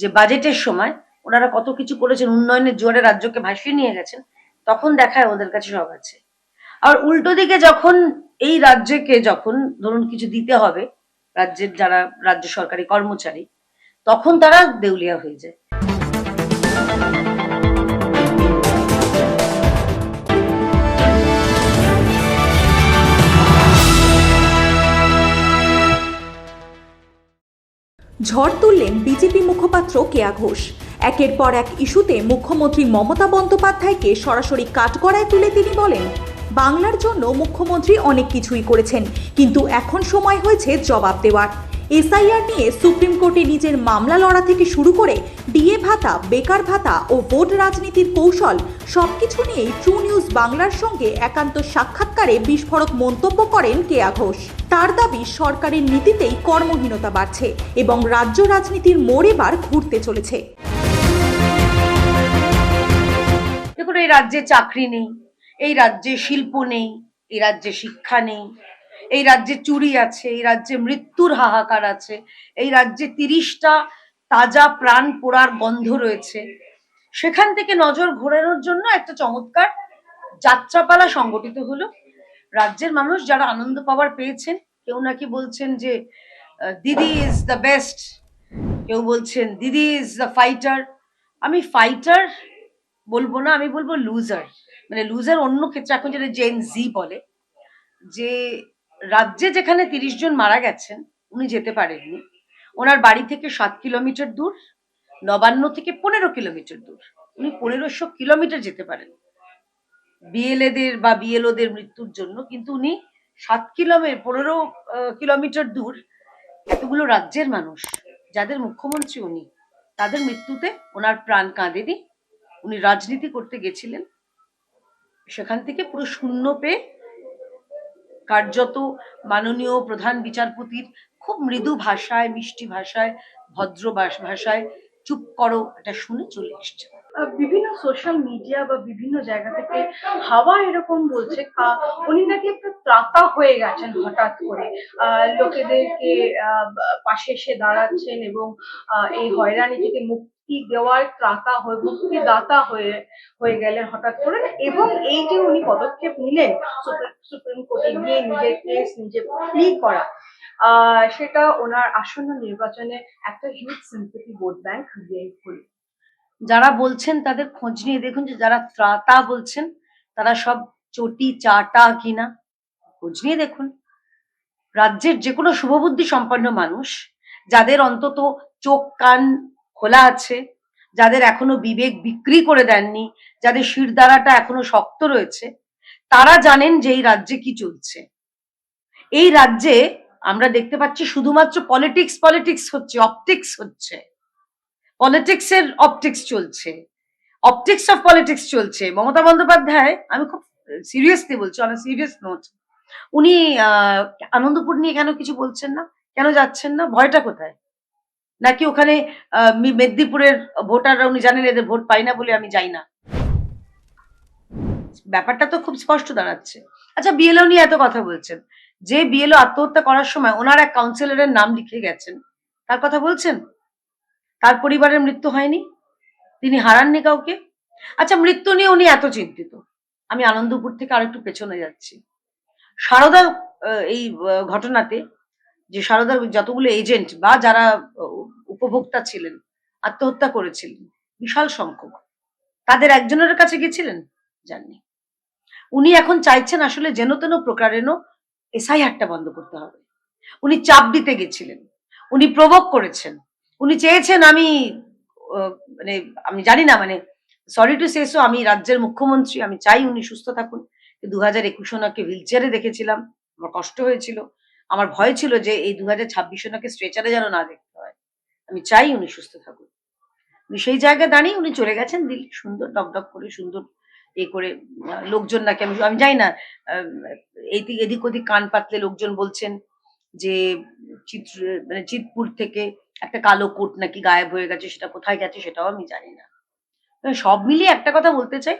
যে বাজেটের সময় ওনারা কত কিছু করেছেন, উন্নয়নের জোরে রাজ্যকে ভাসিয়ে নিয়ে গেছেন, তখন দেখায় ওদের কাছে সব আছে। আর উল্টো দিকে যখন এই রাজ্যকে যখন ধরুন কিছু দিতে হবে, রাজ্যের যারা রাজ্য সরকারি কর্মচারী, তখন তারা দেউলিয়া হয়ে যায়। ঝড় তুললেন বিজেপি মুখপাত্র কেয়া ঘোষ। একের পর এক ইস্যুতে মুখ্যমন্ত্রী মমতা বন্দ্যোপাধ্যায়কে সরাসরি কাঠগড়ায় তুলে তিনি বলেন, বাংলার জন্য মুখ্যমন্ত্রী অনেক কিছুই করেছেন, কিন্তু এখন সময় হয়েছে জবাব দেওয়ার। এসআইআর নিয়ে সুপ্রিম কোর্টে নিজের মামলা লড়া থেকে শুরু করে ডিএ ভাতা, বেকার ভাতা ও ভোট রাজনীতির কৌশল সবকিছু নিয়েই ট্রু নিউজ বাংলার সঙ্গে একান্ত সাক্ষাৎকারে বিস্ফোরক মন্তব্য করেন কেয়া ঘোষ। তার দাবি, সরকারের নীতিতেই কর্মহীনতা বাড়ছে এবং রাজ্য রাজনীতির মোড় এবার ঘুরতে চলেছে। দেখুন, এই রাজ্যে চাকরি নেই, এই রাজ্যে শিল্প নেই, এই রাজ্যে শিক্ষা নেই এই রাজ্যে চুরি আছে, এই রাজ্যে মৃত্যুর হাহাকার আছে, এই রাজ্যে তিরিশটা তাজা প্রাণ পোড়ার গন্ধ রয়েছে। সেখান থেকে নজর ঘোরানোর জন্য একটা চমৎকার যাত্রাপালা সংগঠিত হলো। রাজ্যের মানুষ যারা আনন্দ পাওয়ার পেয়েছেন, কেউ নাকি বলছেন যে দিদি ইজ দ্য বেস্ট কেউ বলছেন দিদি ইজ দ্য ফাইটার আমি ফাইটার বলব না, আমি বলব লুজার মানে লুজার অন্য ক্ষেত্রে, এখন যেটা জেন জি বলে, যে রাজ্যে যেখানে তিরিশ জন মারা গেছেন, উনি যেতে পারেননি। ওনার বাড়ি থেকে সাত কিলোমিটার দূর, নবান্ন থেকে পনেরো কিলোমিটার দূর। উনি পনেরোশো কিলোমিটার যেতে পারেন। বিএলএদের বা বিএলওদের মৃত্যুর জন্য, কিন্তু উনি সাত কিলোমিটার পনেরো কিলোমিটার দূর এতগুলো রাজ্যের মানুষ, যাদের মুখ্যমন্ত্রী উনি। তাদের মৃত্যুতে ওনার প্রাণ কাঁদেনি। উনি রাজনীতি করতে গেছিলেন। সেখান থেকে পুরো শূন্য পেয়ে কার্যত মাননীয় প্রধান বিচারপতির খুব মৃদু ভাষায়, মিষ্টি ভাষায়, ভদ্র ভাষ- ভাষায় চুপ করো, এটা শুনে চলে এসছে। বিভিন্ন সোশ্যাল মিডিয়া বা বিভিন্ন জায়গা থেকে হাওয়া এরকম বলছে উনি নাকি একটা ত্রাতা হয়ে গেছেন হঠাৎ করে। লোকেদেরকে পাশে এসে দাঁড়াচ্ছেন এবং এই হয়রানি থেকে মুক্তি দেওয়ার ত্রাতা হয়ে, মুক্তিদাতা হয়ে হয়ে গেলেন হঠাৎ করে এবং এই যে উনি পদক্ষেপ নিলেন, সুপ্রিম- কোর্টে গিয়ে নিজের কেস নিজে প্লি করা সেটা ওনার আসন্ন নির্বাচনে একটা huge sympathy vote bank create যারা বলছেন তাদের খোঁজ নিয়ে দেখুন যে যারা ত্রাতা বলছেন, তারা সব চটি, চাটা কিনা? খোঁজ নিয়ে দেখুন। রাজ্যের যে কোনো শুভবুদ্ধি সম্পন্ন মানুষ, যাদের অন্তত চোখ, কান খোলা আছে, যাদের এখনও বিবেক বিক্রি করে দেননি, যাদের শিরদাঁড়াটা এখনও শক্ত রয়েছে, তারা জানেন যে এই রাজ্যে কি চলছে। এই রাজ্যে আমরা দেখতে পাচ্ছি শুধুমাত্র পলিটিক্স পলিটিক্স হচ্ছে, অপটিক্স হচ্ছে। পলিটিক্স এর অপটিক্স চলছে। অপটিক্স অফ পলিটিক্স চলছে। মমতা বন্দ্যোপাধ্যায়, আমি খুব সিরিয়াসলি বলছি অন সিরিয়াস নোট উনি আনন্দপুর নিয়ে কেন কিছু বলছেন না? কেন যাচ্ছেন না? ভয়টা কোথায়? নাকি ওখানে মেদিনীপুরের ভোটাররা, উনি জানেন এদের ভোট পাই না বলে আমি যাই না? ব্যাপারটা তো খুব স্পষ্ট দাঁড়াচ্ছে। আচ্ছা বিএলও নিয়ে এত কথা বলছেন। যে বিএলও আত্মহত্যা করার সময় ওনার এক কাউন্সিলরের নাম লিখে গেছেন, তার কথা বলছেন? তার পরিবারের মৃত্যু হয়নি? তিনি হারাননি কাউকে? আচ্ছা মৃত্যু নিয়ে উনি এত চিন্তিত। আমি আনন্দপুর থেকে আরেকটু পেছনে যাচ্ছি। সারদা এই ঘটনাতে যে সারদার যতগুলো এজেন্ট বা যারা উপভোক্তা ছিলেন, আত্মহত্যা করেছিলেন, বিশাল সংখ্যক, তাদের একজনের কাছে গেছিলেন? জাননি। উনি এখন চাইছেন আসলে যেন তেন প্রকারেণ এসআইআরটা বন্ধ করতে হবে। উনি চাপ দিতে গেছিলেন। উনি প্রভোগ করেছেন। উনি চেয়েছেন আমি মানে আমি জানি না মানে সরি টু সো আমি রাজ্যের মুখ্যমন্ত্রী আমি চাই উনি সুস্থ থাকুন। দু হাজার একুশ ওনাকে হুইল চেয়ারে দেখেছিলাম আমার কষ্ট হয়েছিল। আমার ভয় ছিল যে এই দু হাজার ছাব্বিশ ওনাকে স্ট্রেচারে যেন না দেখতে হয়। আমি চাই উনি সুস্থ থাকুন। উনি সেই জায়গায় দাঁড়িয়ে উনি চলে গেছেন দিল্লি। সুন্দর ডকডক করে সুন্দর এ করে লোকজন নাকি আমি আমি জানি না আহ, এইদিক এদিক ওদিক কান পাতলে লোকজন বলছেন যে চিত্র মানে চিতপুর থেকে একটা কালো কোট নাকি গায়েব হয়ে গেছে, সেটা কোথায় গেছে সেটাও আমি জানি না। সব মিলিয়ে একটা কথা বলতে চাই,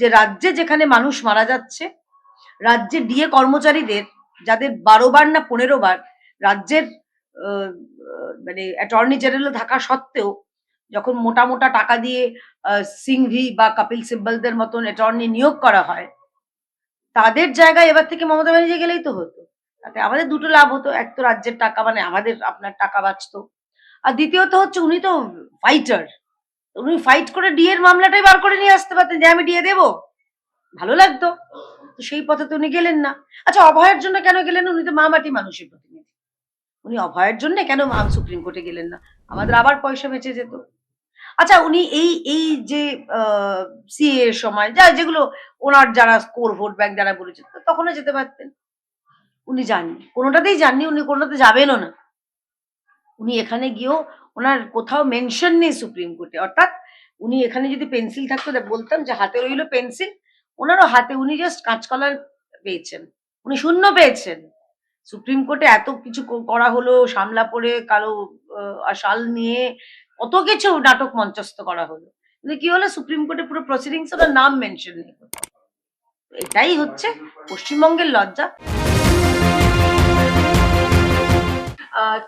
যে রাজ্যে যেখানে মানুষ মারা যাচ্ছে, রাজ্যে ডিএ কর্মচারীদের, যাদের বারো বার না পনেরো বার রাজ্যের মানে অ্যাটর্নি জেনারেল থাকা সত্ত্বেও, যখন মোটা মোটা টাকা দিয়ে সিংভি বা কপিল সিব্বলদের মতন অ্যাটর্নি নিয়োগ করা হয়, তাদের জায়গায় এবার থেকে মমতা ব্যানার্জি গেলেই তো হতো। তাতে আমাদের দুটো লাভ হতো, এক তো রাজ্যের টাকা মানে আমাদের আপনার টাকা বাঁচতো। আর দ্বিতীয়ত হচ্ছে উনি তো ফাইটার উনি ফাইট করে ডিএ এর মামলাটাই বার করে নিয়ে আসতে পারতেন, যে আমি ডিএ দেবো। ভালো লাগতো। তো সেই পথে তো উনি গেলেন না। আচ্ছা অভয়ের জন্য কেন গেলেন উনি তো মামাটি মানুষের প্রতিনিধি। উনি অভয়ের জন্য কেন মা- সুপ্রিম কোর্টে গেলেন না? আমাদের আবার পয়সা বেঁচে যেত। আচ্ছা উনি এই এই যে সিএ এর সময়, যা যেগুলো ওনার যারা স্কোর ভোট ব্যাংক যারা বলেছেন তখনও যেতে পারতেন। উনি যাননি। কোনোটাতেই যাননি, উনি কোনোটাতে যাবেনও না। উনি এখানে গিয়েও ওনার কোথাও মেনশন নেই সুপ্রিম কোর্টে অর্থাৎ উনি এখানে যদি পেন্সিল থাকতো বলতাম যে হাতে রইল পেন্সিল ওনারও হাতে উনি জাস্ট কাঁচকলার পেয়েছেন। উনি শূন্য পেয়েছেন। সুপ্রিম কোর্টে এত কিছু করা হলো, সামলা পরে আর শাল নিয়ে কত কিছু নাটক মঞ্চস্থ করা হলো। কিন্তু কি হলো সুপ্রিম কোর্টে পুরো প্রসিডিংস ওনার নাম মেনশন নেই। এটাই হচ্ছে পশ্চিমবঙ্গের লজ্জা।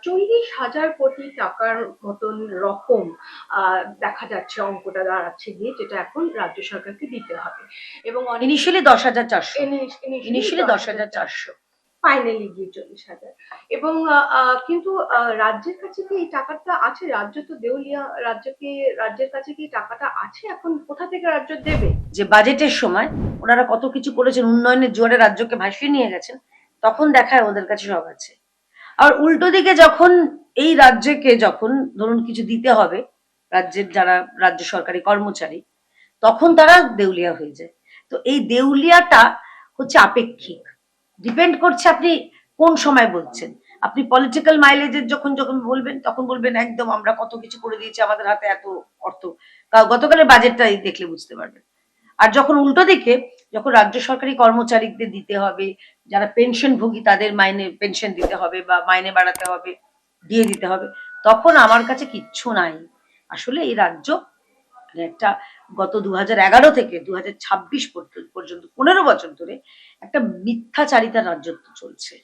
চল্লিশ হাজার কোটি টাকার মতন রকম দেখা যাচ্ছে অঙ্কটা দাঁড়াচ্ছে গিয়ে যেটা এখন রাজ্য সরকারকে দিতে হবে। এবং ইনিশিয়ালি দশ হাজার চারশো। ইনিশিয়ালি দশ হাজার চারশো। ফাইনালি গিয়ে চল্লিশ হাজার। এবং কিন্তু রাজ্যের কাছে কি এই টাকাটা আছে? রাজ্য তো দেউলিয়া রাজ্যকে রাজ্যের কাছে কি টাকাটা আছে এখন? কোথা থেকে রাজ্য দেবে? যে বাজেটের সময় ওনারা কত কিছু করেছেন উন্নয়নের জোরে রাজ্যকে ভাসিয়ে নিয়ে গেছেন তখন দেখায় ওদের কাছে সব আছে। আর উল্টো দিকে যখন এই রাজ্যকে যখন ধরুন কিছু দিতে হবে, রাজ্যের যারা রাজ্য সরকারি কর্মচারী, তখন তারা দেউলিয়া হয়ে যায়। তো এই দেউলিয়াটা হচ্ছে আপেক্ষিক। ডিপেন্ড করছে আপনি কোন সময় বলছেন। আপনি পলিটিক্যাল মাইলেজের যখন যখন বলবেন, তখন বলবেন, একদম আমরা কত কিছু করে দিয়েছি, আমাদের হাতে এত অর্থ। গতকালের বাজেটটা দেখলে বুঝতে পারবেন। আর যখন উল্টো দিকে, যখন রাজ্য সরকারি কর্মচারীদের দিতে হবে যারা পেনশন ভোগী তাদের মাইনে পেনশন দিতে হবে বা মাইনে বাড়াতে হবে, দিয়ে দিতে হবে। তখন আমার কাছে কিচ্ছু নাই। আসলে এই রাজ্য মানে একটা গত দু থেকে দু ছাব্বিশ পর্যন্ত পনেরো বছর ধরে একটা মিথ্যাচারিতার রাজ্যত্ব চলছে।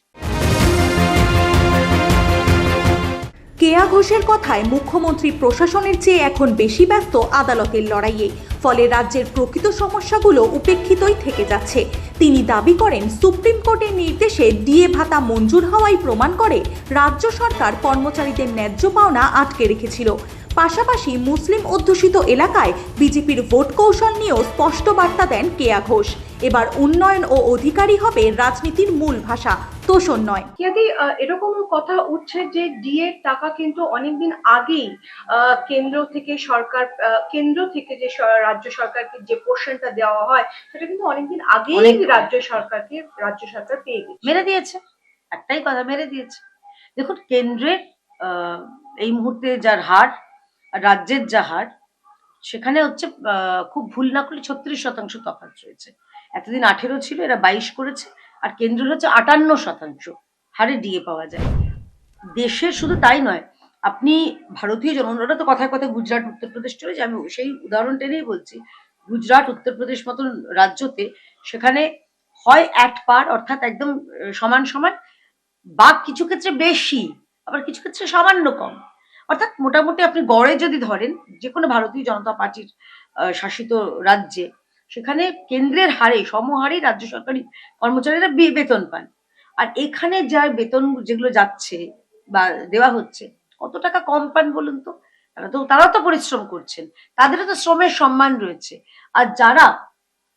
কেয়া ঘোষের কথায় মুখ্যমন্ত্রী প্রশাসনের চেয়ে এখন বেশি ব্যস্ত আদালতের লড়াইয়ে। ফলে রাজ্যের প্রকৃত সমস্যাগুলো উপেক্ষিতই থেকে যাচ্ছে। তিনি দাবি করেন, সুপ্রিম কোর্টের নির্দেশে ডিএ ভাতা মঞ্জুর হওয়াই প্রমাণ করে রাজ্য সরকার কর্মচারীদের ন্যায্য পাওনা আটকে রেখেছিল। পাশাপাশি মুসলিম অধ্যুষিত এলাকায় বিজেপির ভোট কৌশল নিয়েও স্পষ্ট বার্তা দেন কেয়া ঘোষ। এবার উন্নয়ন ও অধিকারী হবে রাজনীতির মূল ভাষা তোষণ নয়। ইয়াদি এরকম কথা উঠছে যে ডিএ টাকা কিন্তু অনেকদিন আগেই আহ, কেন্দ্র থেকে সরকার কেন্দ্র থেকে যে রাজ্য সরকারকে যে পোর্শনটা দেওয়া হয় সেটা কিন্তু অনেকদিন আগেই রাজ্য সরকারকে রাজ্য সরকার পেয়ে গেছে। মেরে দিয়েছে একটাই কথা মেরে দিয়েছে। দেখুন কেন্দ্রের আহ, এই মুহূর্তে যার হার রাজ্যের যা হার সেখানে হচ্ছে খুব ভুল না করলে ছত্রিশ শতাংশ তফাৎ রয়েছে। এতদিন আঠেরো ছিল, এরা বাইশ করেছে, আর কেন্দ্রের হচ্ছে আটান্ন শতাংশ হারে ডিএ পাওয়া যায়। দেশের শুধু তাই নয়, আপনি ভারতীয় জন ওরা তো কথায় কথায় গুজরাট উত্তরপ্রদেশ চলে যায়, আমি সেই উদাহরণ টেনেই বলছি, গুজরাট উত্তরপ্রদেশ মতন রাজ্যতে সেখানে হয় অ্যাট পার অর্থাৎ একদম সমান সমান বা কিছু ক্ষেত্রে বেশি, আবার কিছু ক্ষেত্রে সামান্য কম। অর্থাৎ মোটামুটি আপনি গড়ে যদি ধরেন যে কোনো ভারতীয় জনতা পার্টির শাসিত রাজ্যে, সেখানে কেন্দ্রের হারে, সমহারে রাজ্য সরকারি কর্মচারীরা বেতন পান। আর এখানে যার বেতন যেগুলো যাচ্ছে বা দেওয়া হচ্ছে, কত টাকা কম পান বলুন তো? তারা তো, তারাও তো পরিশ্রম করছেন। তাদেরও তো শ্রমের সম্মান রয়েছে। আর যারা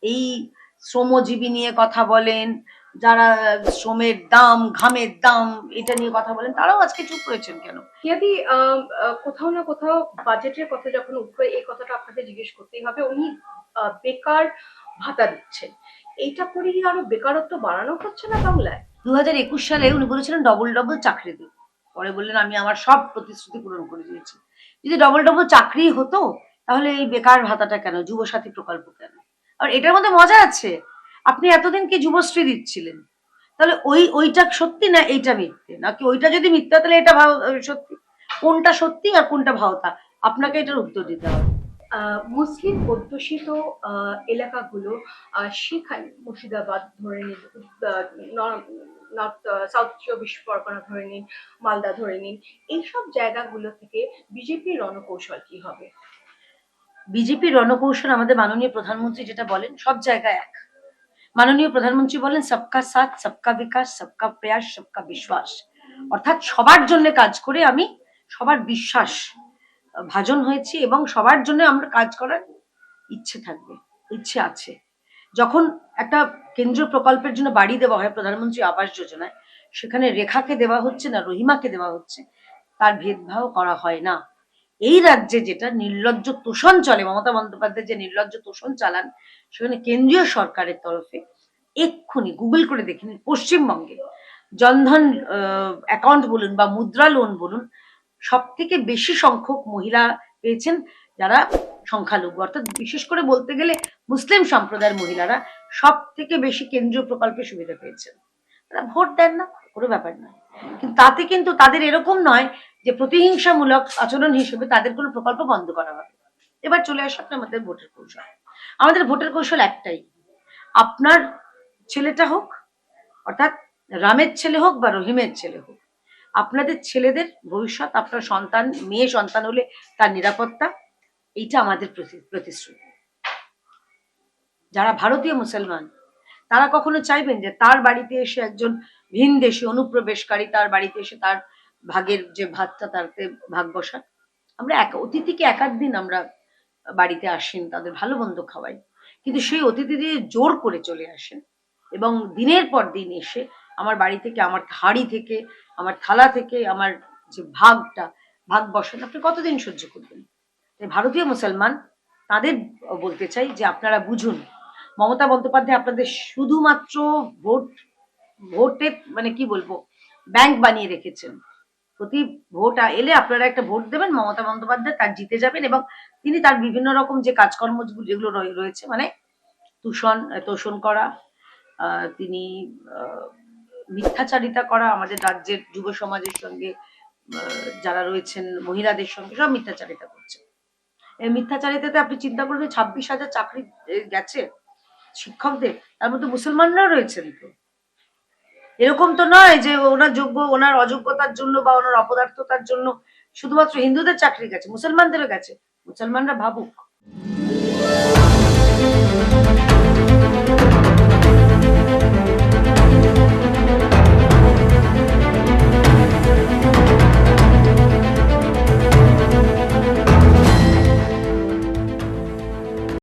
এই শ্রমজীবী নিয়ে কথা বলেন যারা শ্রমের দাম ঘামের দাম এটা নিয়ে কথা বলেন তারাও আজকে চুপ রয়েছেন কেন? ইয়াদি কোথাও না কোথাও বাজেটের কথা যখন উঠবে এই কথাটা আপনাকে জিজ্ঞেস করতেই হবে। উনি বেকার ভাতা দিচ্ছেন। এইটা করে কি আরও বেকারত্ব বাড়ানো হচ্ছে না বাংলায়? দু হাজার একুশ সালে উনি বলেছিলেন ডবল ডবল চাকরি দিন। পরে বললেন আমি আমার সব প্রতিশ্রুতি পূরণ করে দিয়েছি। যদি ডবল ডবল চাকরি হতো তাহলে এই বেকার ভাতাটা কেন যুবসাথী প্রকল্প কেন? আর এটার মধ্যে মজা আছে। আপনি এতদিন কি যুবশ্রী দিচ্ছিলেন? তাহলে ওই ওইটা সত্যি না এইটা মিথ্যে? নাকি ওইটা যদি মিথ্যা তাহলে এটা সত্যি? কোনটা সত্যি আর কোনটা ভাওতা আপনাকে এটার উত্তর দিতে হবে। মুসলিম অধ্যুষিত এলাকাগুলো সেখানে মুর্শিদাবাদ ধরে নিন নর্থ সাউথ চব্বিশ পরগনা ধরে নিন মালদা ধরে নিন এইসব জায়গাগুলো থেকে বিজেপির রণকৌশল কি হবে? বিজেপির রণকৌশল আমাদের মাননীয় প্রধানমন্ত্রী যেটা বলেন সব জায়গায় এক। মাননীয় প্রধানমন্ত্রী বলেন, সবকা সাথ, সবকা বিকাশ, সবকা প্রয়াস, সবকা বিশ্বাস। অর্থাৎ সবার জন্য কাজ করে আমি সবার বিশ্বাস, ভাজন হয়েছি এবং সবার জন্য আমরা কাজ করার ইচ্ছে থাকবে, ইচ্ছে আছে। যখন একটা কেন্দ্রীয় প্রকল্পের জন্য বাড়ি দেওয়া হয়, প্রধানমন্ত্রী আবাস যোজনায়, সেখানে রেখাকে দেওয়া হচ্ছে না, রহিমাকে দেওয়া হচ্ছে, তার ভেদভাব করা হয় না। এই রাজ্যে যেটা নির্লজ্জ তোষণ চলে, মমতা বন্দ্যোপাধ্যায় যে নির্লজ্জ তোষণ চালান, সেখানে কেন্দ্রীয় সরকারের তরফে এক্ষুনি গুগল করে দেখে নিন, পশ্চিমবঙ্গে জনধন অ্যাকাউন্ট বলুন বা মুদ্রা লোন বলুন সব থেকে বেশি সংখ্যক মহিলা পেয়েছেন যারা সংখ্যালঘু। অর্থাৎ বিশেষ করে বলতে গেলে মুসলিম সম্প্রদায়ের মহিলারা সব থেকে বেশি কেন্দ্রীয় প্রকল্পে সুবিধা পেয়েছেন। তারা ভোট দেন না, কোনো ব্যাপার নয়। কিন্তু তাতে কিন্তু তাদের এরকম নয় যে প্রতিহিংসামূলক আচরণ হিসেবে তাদের কোনো প্রকল্প বন্ধ করা হবে। এবার চলে আসুন আমাদের ভোটের কৌশল। আমাদের ভোটের কৌশল একটাই। আপনার ছেলেটা হোক, অর্থাৎ রামের ছেলে হোক বা রহিমের ছেলে হোক, আপনাদের ছেলেদের ভবিষ্যৎ, আপনার সন্তান, মেয়ে সন্তান হলে তার নিরাপত্তা, এইটা আমাদের প্রতি- প্রতিশ্রুতি। যারা ভারতীয় মুসলমান তারা কখনো চাইবেন যে তার বাড়িতে এসে একজন ভিন দেশি অনুপ্রবেশকারী তার বাড়িতে এসে তার ভাগের যে ভাতটা তাতে ভাগ বসান? আমরা এক, অতিথিকে এক দিন আমরা বাড়িতে আসেন, তাদের ভালো মন্দ খাওয়াই। কিন্তু সেই অতিথি দিয়ে জোর করে চলে আসেন এবং দিনের পর দিন এসে আমার বাড়ি থেকে, আমার হাড়ি থেকে, আমার থালা থেকে, আমার যে ভাগটা, ভাগ বসান। আপনি কতদিন সহ্য করবেন? ভারতীয় মুসলমান তাদের বলতে চাই যে আপনারা বুঝুন মমতা বন্দ্যোপাধ্যায় আপনাদের শুধুমাত্র ভোট ভোটে মানে কি বলব ব্যাংক বানিয়ে রেখেছেন। প্রতি ভোট এলে আপনারা একটা ভোট দেবেন, মমতা বন্দ্যোপাধ্যায় তার জিতে যাবেন এবং তিনি তার বিভিন্ন রকম যে কাজকর্ম যেগুলো রয়েছে মানে তুষণ তোষণ করা তিনি মিথ্যাচারিতা করা, আমাদের রাজ্যের যুব সমাজের সঙ্গে যারা রয়েছেন, মহিলাদের সঙ্গে, সব মিথ্যাচারিতা করছে। এই মিথ্যাচারিতাতে আপনি চিন্তা করবেন ছাব্বিশ হাজার চাকরি গেছে। শিক্ষকদের, তার মধ্যে মুসলমানরাও রয়েছেন তো। এরকম তো নয় যে ওনার যোগ্য, ওনার অযোগ্যতার জন্য বা ওনার অপদার্থতার জন্য শুধুমাত্র হিন্দুদের চাকরি গেছে, মুসলমানদেরও গেছে, মুসলমানরা ভাবুক।